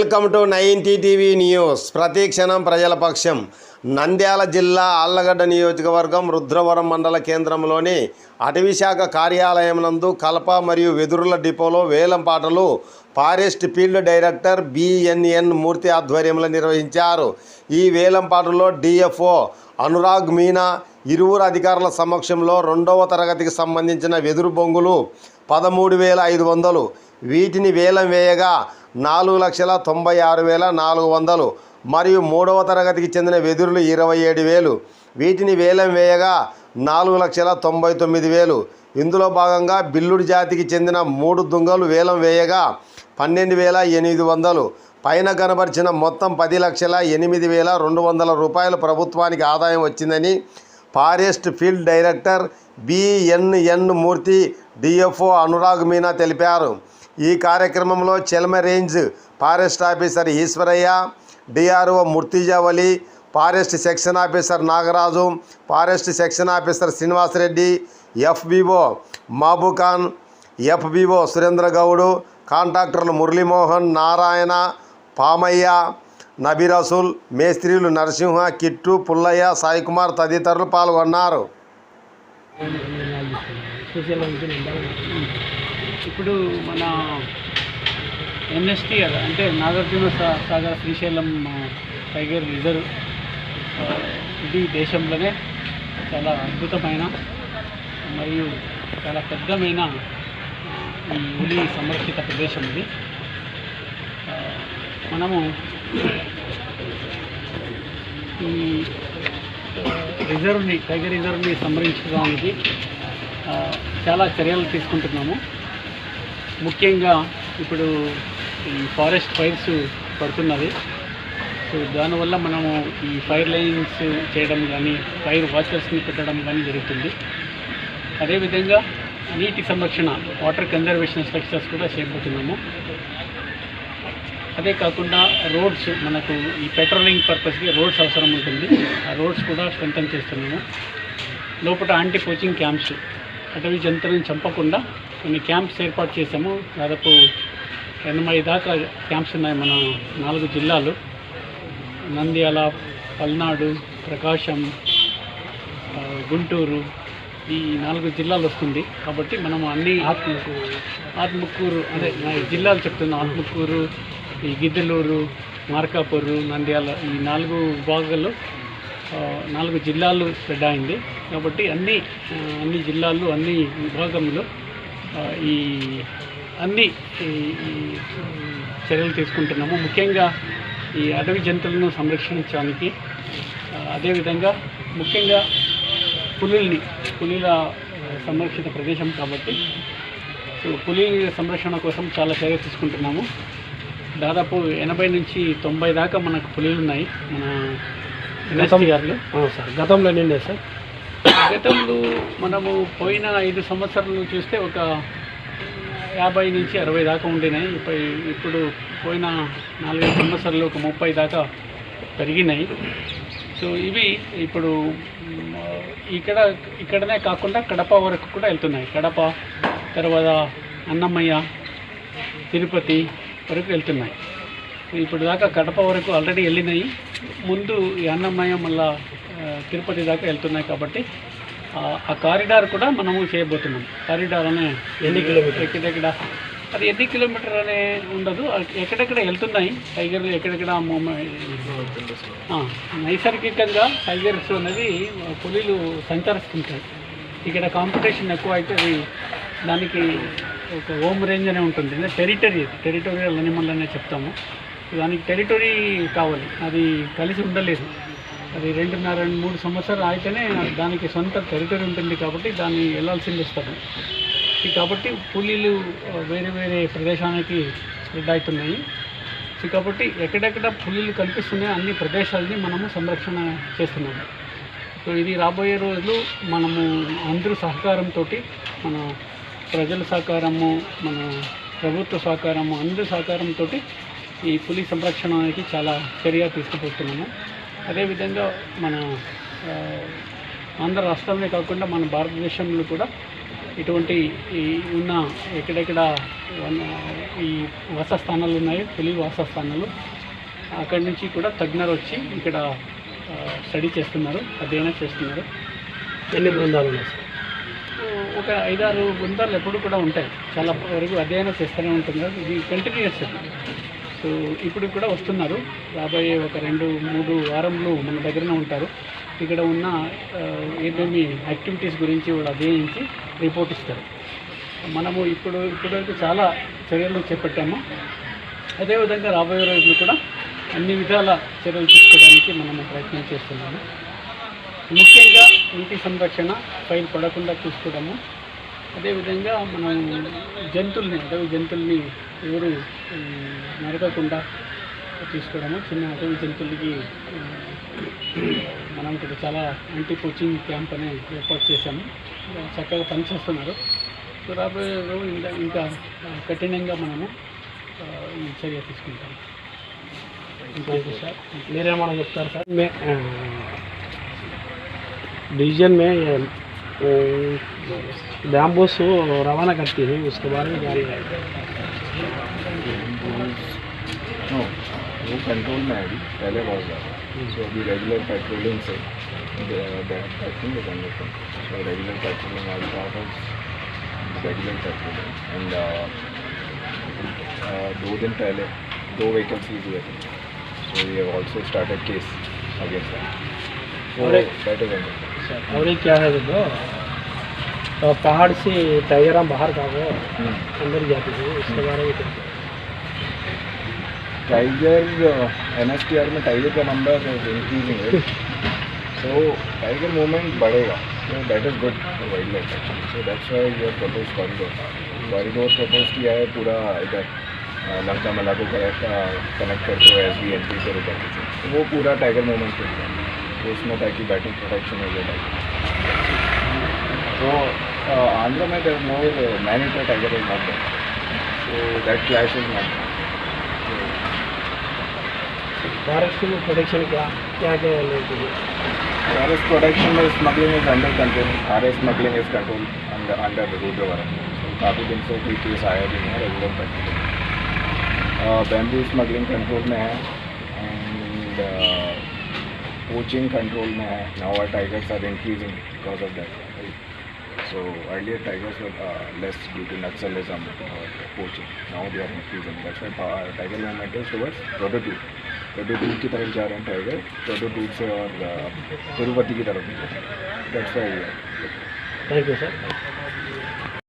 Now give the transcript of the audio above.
Welcome to ninety TV news. ప్రతిక్షణం ప్రజల పక్షం. నంద్యాల జిల్లా ఆళ్ళగడ్డ నియోజకవర్గం రుద్రవరం మండల కేంద్రంలోని అటవీశాఖ కార్యాలయం నందు కలప మరియు వెదురుల డిపోలో వేలం పాటలు forest field director BNN Murthy ఆధ్వర్యంలో నిర్వహించారు. ఈ వేలం పాటలో డిఎఫ్ఓ అనురాగ్ మీనా ఇరువురు అధికారుల సమక్షంలో రెండవ తరగతికి సంబంధించిన వెదురు బొంగులు పదమూడు వేల ఐదు వందలు వీటిని వేలం వేయగా నాలుగు లక్షల తొంభై ఆరు వేల నాలుగు వందలు మరియు మూడవ తరగతికి చెందిన వెదురులు ఇరవై ఏడు వేలు. వీటిని వేలం వేయగా నాలుగు లక్షల తొంభై తొమ్మిది వేలు. ఇందులో భాగంగా బిల్లుడి జాతికి చెందిన మూడు దుంగలు వేలం వేయగా పన్నెండు వేల ఎనిమిది వందలు. పైన కనబరిచిన మొత్తం పది లక్షల ఎనిమిది వేల రెండు వందల రూపాయలు ప్రభుత్వానికి ఆదాయం వచ్చిందని forest field director B N N Murthy DFO Anurag Meena తెలిపారు. ఈ కార్యక్రమంలో Chelma range forest officer Eswaraiah DRO Murtujavali forest section officer Nagaraju forest section officer Srinivasa Reddy FBO Mahaboob Khan FBO Surendra Goud కాంట్రాక్టర్లు మురళీమోహన్ నారాయణ పామయ్య నబీరసూల్ మేస్త్రీలు నరసింహ కిట్టు పుల్లయ్య సాయికుమార్ తదితరులు పాల్గొన్నారు. ఇప్పుడు మన NST అంటే నాగార్జున సాగర్ శ్రీశైలం టైగర్ రిజర్వ్ ఇది దేశంలోనే చాలా అద్భుతమైన మరియు చాలా పెద్దమైన ఈ ఉలి సంరక్షిత ప్రదేశం ఇది. మనము రిజర్వ్ని టైగర్ రిజర్వ్ని సంరక్షించడానికి చాలా చర్యలు తీసుకుంటున్నాము. ముఖ్యంగా ఇప్పుడు ఈ ఫారెస్ట్ ఫైర్స్ పడుతున్నది. సో దానివల్ల మనము ఈ ఫైర్ లైన్స్ చేయడం కానీ ఫైర్ వాచర్స్ని పెట్టడం కానీ జరుగుతుంది. అదేవిధంగా నీటి సంరక్షణ వాటర్ కన్జర్వేషన్ స్ట్రక్చర్స్ కూడా చేపడుతున్నాము. అదే కాకుండా రోడ్స్ మనకు ఈ పెట్రోలింగ్ పర్పస్కి రోడ్స్ అవసరం ఉంటుంది. ఆ రోడ్స్ కూడా స్ట్రెంథన్ చేస్తున్నాము. లోపల యాంటీ కోచింగ్ క్యాంప్స్ అటవీ జంతువులను చంపకుండా కొన్ని క్యాంప్స్ ఏర్పాటు చేశాము. దాదాపు ఎనభై దాకా క్యాంప్స్ ఉన్నాయి మన నాలుగు జిల్లాలు. నంద్యాల పల్నాడు ప్రకాశం గుంటూరు ఈ నాలుగు జిల్లాలు వస్తుంది. కాబట్టి మనం అన్ని ఆత్మకూరు ఆత్మకూరు అదే నా జిల్లాలు చెప్తున్నాం ఆత్మకూరు ఈ గిద్దలూరు మార్కాపూరు నంద్యాల ఈ నాలుగు విభాగాల్లో నాలుగు జిల్లాలు స్ప్రెడ్ అయింది కాబట్టి అన్ని అన్ని జిల్లాలు అన్ని విభాగంలో ఈ అన్ని ఈ- ఈ చర్యలు తీసుకుంటున్నాము. ముఖ్యంగా ఈ అడవి జంతువులను సంరక్షించడానికి అదేవిధంగా ముఖ్యంగా పులుల్ని పులిల సంరక్షిత ప్రదేశం కాబట్టి సో పులి సంరక్షణ కోసం చాలా చర్య తీసుకుంటున్నాము. దాదాపు ఎనభై నుంచి తొంభై దాకా మనకు పులిలు ఉన్నాయి. మన ఎన్ఎస్టీ గారిలో. సార్. గతంలో నిండే సార్. గతంలో మనము పోయిన ఐదు సంవత్సరాలు చూస్తే ఒక యాభై నుంచి అరవై దాకా ఉండినాయి. ఇప్పుడు ఇప్పుడు పోయిన నాలుగైదు సంవత్సరాలు ఒక ముప్పై దాకా పెరిగినాయి. సో ఇవి ఇప్పుడు ఇక్కడ ఇక్కడనే కాకుండా కడప వరకు కూడా వెళ్తున్నాయి. కడప తర్వాత అన్నమయ్య తిరుపతి వరకు వెళ్తున్నాయి. ఇప్పుడు దాకా కడప వరకు ఆల్రెడీ వెళ్ళినాయి. ముందు ఈ అన్నమయ్య మళ్ళా తిరుపతి దాకా వెళ్తున్నాయి కాబట్టి ఆ- కారిడార్ కూడా మనము చేయబోతున్నాం. కారిడార్ అనే ఎన్ని కిలోమీటర్ ఎక్కడెక్కడ? అది ఎన్ని కిలోమీటర్ అనే ఉండదు. ఎక్కడెక్కడ వెళ్తున్నాయి? టైగర్లు ఎక్కడెక్కడ నైసర్గికంగా టైగర్స్ అనేది పులిలు సంచరిస్తుంటాయి. ఇక్కడ కాంపిటీషన్ ఎక్కువ అయితే అది దానికి ఒక హోమ్ రేంజ్ అనే ఉంటుంది. అంటే టెరిటరీ టెరిటోరియల్ అనిమల్ అనే చెప్తాము. దానికి టెరిటరీ కావాలి. అది కలిసి ఉండలేదు. అది రెండున్నర రెండు మూడు సంవత్సరాలు అయితేనే దానికి సొంత టెరిటరీ ఉంటుంది కాబట్టి దాన్ని వెళ్ళాల్సింది ఇస్తాము కాబట్టి పులిలు వేరే వేరే ప్రదేశానికి స్ప్రెడ్ అవుతున్నాయి. సో కాబట్టి ఎక్కడెక్కడ పులిలు కనిపిస్తున్నాయో అన్ని ప్రదేశాలని మనము సంరక్షణ చేస్తున్నాము. సో ఇది రాబోయే రోజులు మనము అందరూ సహకారంతో మన ప్రజల సహకారము మన ప్రభుత్వ సహకారము అందరి సహకారంతో ఈ పులి సంరక్షణకి చాలా చర్య తీసుకుపోతున్నాము. అదేవిధంగా మన ఆంధ్ర రాష్ట్రంలో కాకుండా మన భారతదేశంలో కూడా ఇటువంటి ఈ ఉన్న ఎక్కడెక్కడ ఈ వాసస్థానాలు ఉన్నాయో పులి వాసస్థానాలు అక్కడి నుంచి కూడా తజ్ఞరు వచ్చి ఇక్కడ స్టడీ చేస్తున్నారు అధ్యయనం చేస్తున్నారు. ఎన్ని బృందాలు ఉన్నాయి సార్? ఒక ఐదారు బృందాలు ఎప్పుడు కూడా ఉంటాయి. చాలా వరకు అధ్యయనం చేస్తూనే ఉంటున్నారు. ఇది కంటిన్యూస్ సో ఇప్పుడు కూడా వస్తున్నారు. రాబోయే ఒక రెండు మూడు వారంలో మన దగ్గరనే ఉంటారు. ఇక్కడ ఉన్న ఏమేమి యాక్టివిటీస్ గురించి కూడా అధ్యయించి రిపోర్ట్ ఇస్తారు. మనము ఇప్పుడు ఇప్పటివరకు చాలా చర్యలు చేపట్టాము. అదేవిధంగా రాబోయే రోజులు కూడా అన్ని విధాల చర్యలు తీసుకోవడానికి మనము ప్రయత్నం చేస్తున్నాము. ముఖ్యంగా ఇంటి సంరక్షణ పైన పడకుండా చూసుకోవడము అదేవిధంగా మనం జంతువుల్ని అడవి జంతువుల్ని ఎవరు నరకకుండా తీసుకోవడము చిన్న అడవి జంతువులకి మనం ఇక్కడ చాలా యాంటీ కోచింగ్ క్యాంప్ అనే ఏర్పాటు చేశాము. చక్కగా పనిచేస్తున్నారు. సో రాబోయే ఇంకా ఇంకా కఠినంగా మనము ఈ చర్య తీసుకుంటాం థ్యాంక్ యూ సార్ మీరేమన్నా చెప్తారు సార్ మే डिवीज़न में ये बैम्बूस रवाना करती है उसके बारे में जान नो वो कंट्रोल में है अभी पहले बहुत ज़्यादा। सो अभी रेगुलर पेट्रोलिंग से regular patrolling regular patrolling and दो दिन पहले दो व्हीकल्स सीज हुए थे। So we have also started case against that so अरे- सर और ये क्या है देखो तो पहाड़ से टाइगर हम बाहर का वो अंदर जाते थे उसके बारे में क्या? Tiger N S T R में टाइगर का नंबर इंक्रीजिंग है सो टाइगर मूवमेंट बढ़ेगा। So that is good for wildlife so that's why your propose corridor corridor propose किया है पूरा इधर अ, लंका मला को कनेक्ट करते हुए एस बी एन पी से वो पूरा टाइगर मूवमेंट के लिए। है। तो उसमें ताकि बैटिंग प्रोटेक्शन हो जाए टाइगर तो आंध्र में there more man eater tiger is not so that clash is not forest में प्रोटेक्शन क्या क्या क्या है लेके Forest protection is smuggling is under control. RS smuggling is controlled under under the काफ़ी दिन से कोई केस आया भी नहीं है regular patrolling bamboo smuggling control में है। एंड poaching control में है now our tigers are increasing because of that right? so earlier tigers were uh, less due to nationalism or poaching now they are increasing that's why our tiger movement is towards prototype prototype की तरफ़ जा रहे हैं tiger prototype से और तिरुपति की तरफ़ that's why thank you sir